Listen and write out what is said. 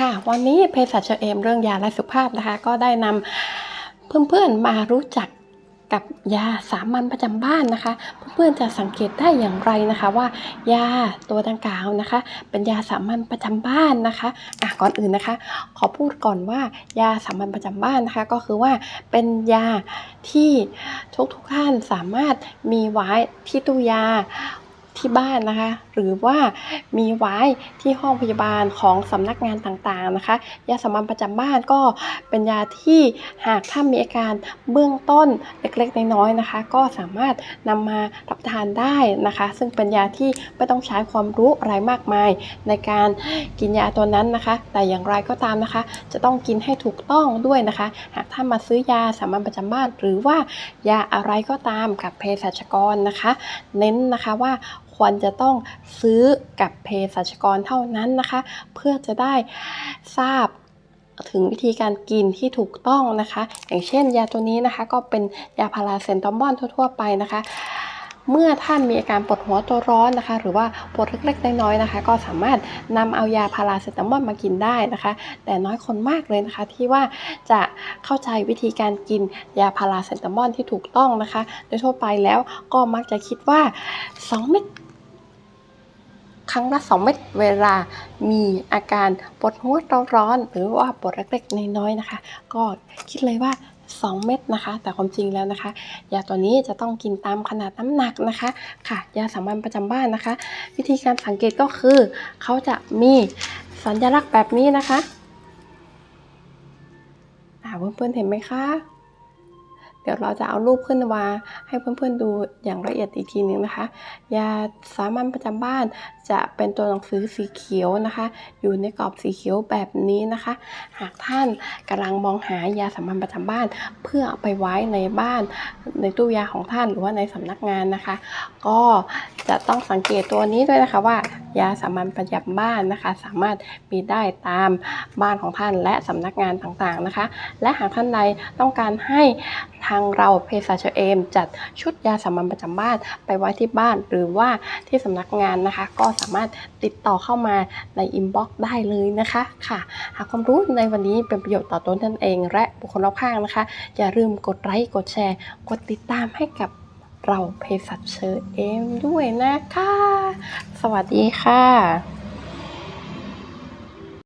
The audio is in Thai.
ค่ะ วันนี้เภสัชเอมเรื่องยาและสุขภาพนะคะ ก็ได้นำเพื่อนๆมารู้จักกับยาสามัญประจำบ้านนะคะ เพื่อนๆจะสังเกตได้อย่างไรนะคะ ว่ายาตัวดังกล่าวนะคะ เป็นยาสามัญประจำบ้านนะคะอะก่อนอื่นนะคะ ขอพูดก่อนว่ายาสามัญประจำบ้านนะคะ ก็คือว่าเป็นยาที่ทุกๆท่านสามารถมีไว้ที่ตู้ยา ที่บ้านนะคะ หรือว่ามีไว้ที่ห้องพยาบาลของสำนักงานต่างๆนะคะ ยาสามัญประจำบ้านก็เป็นยาที่หากท่ามีอาการเบื้องต้นเล็กๆน้อยๆนะคะ ก็สามารถนำมารับทานได้นะคะ ซึ่งเป็นยาที่ไม่ต้องใช้ความรู้อะไรมากมาย ในการกินยาตัวนั้นนะคะ แต่อย่างไรก็ตามนะคะ จะต้องกินให้ถูกต้องด้วยนะคะ หากท่ามาซื้อยาสามัญประจำบ้าน หรือว่ายาอะไรก็ตามกับเภสัชกรนะคะ เน้นนะคะว่า ควรจะต้องซื้อกับเภสัชกรเท่านั้นนะคะ เพื่อจะได้ทราบถึงวิธีการกินที่ถูกต้องนะคะ อย่างเช่นยาตัวนี้นะคะ ก็เป็นยาพาราเซนตามอลทั่ว ๆ ไปนะคะ เมื่อท่านมีอาการปวดหัวตัวร้อนนะคะ หรือว่าปวดเล็กๆน้อยๆนะคะ ก็สามารถนำเอายาพาราเซตามอลมากินได้นะคะ แต่น้อยคนมากเลยนะคะ ที่ว่าจะเข้าใจวิธีการกินยาพาราเซตามอลที่ถูกต้องนะคะ โดยทั่วไปแล้วก็มักจะคิดว่า 2 เม็ด ครั้งละ 2 เม็ดเวลามีอาการปวดหัวร้อนหรือว่าปวดเล็กๆน้อยๆนะคะ ก็คิดเลยว่า 2 เม็ดนะคะ แต่ความจริงแล้วนะคะ ยาตัวนี้จะต้องกินตามขนาดน้ำหนักนะคะค่ะ ยาสามัญประจำบ้านนะคะ วิธีการสังเกตก็คือ เขาจะมีสัญลักษณ์แบบนี้นะคะอ่าเพื่อนๆเห็นไหมคะ เดี๋ยวเราจะเอารูปขึ้นมาให้เพื่อนๆดูอย่างละเอียดอีกทีหนึ่งนะคะ ยาสามัญประจำบ้านจะเป็นตัวหนังสือสีเขียวนะคะ อยู่ในกรอบสีเขียวแบบนี้นะคะ หากท่านกำลังมองหายาสามัญประจำบ้าน เพื่อไปไว้ในบ้าน ในตู้ยาของท่านหรือว่าในสำนักงานนะคะ ก็จะต้องสังเกตตัวนี้ด้วยนะคะว่า ยาสามัญประจำบ้านนะคะ สามารถมีได้ตามบ้านของท่านและสำนักงานต่างๆนะคะ และหากท่านใดต้องการให้ทางเราเภสัชเอม จัดชุดยาสามัญประจำบ้านไปไว้ที่บ้านหรือว่าที่สำนักงานนะคะ ก็สามารถติดต่อเข้ามาในอินบ็อกซ์ได้เลยนะคะค่ะ หากความรู้ในวันนี้เป็นประโยชน์ต่อตนท่านเอง และบุคคลรอบข้างนะคะ อย่าลืมกดไลค์กดแชร์ กดติดตามให้กับเราเภสัชเชอเอมด้วยนะคะ สวัสดีค่ะ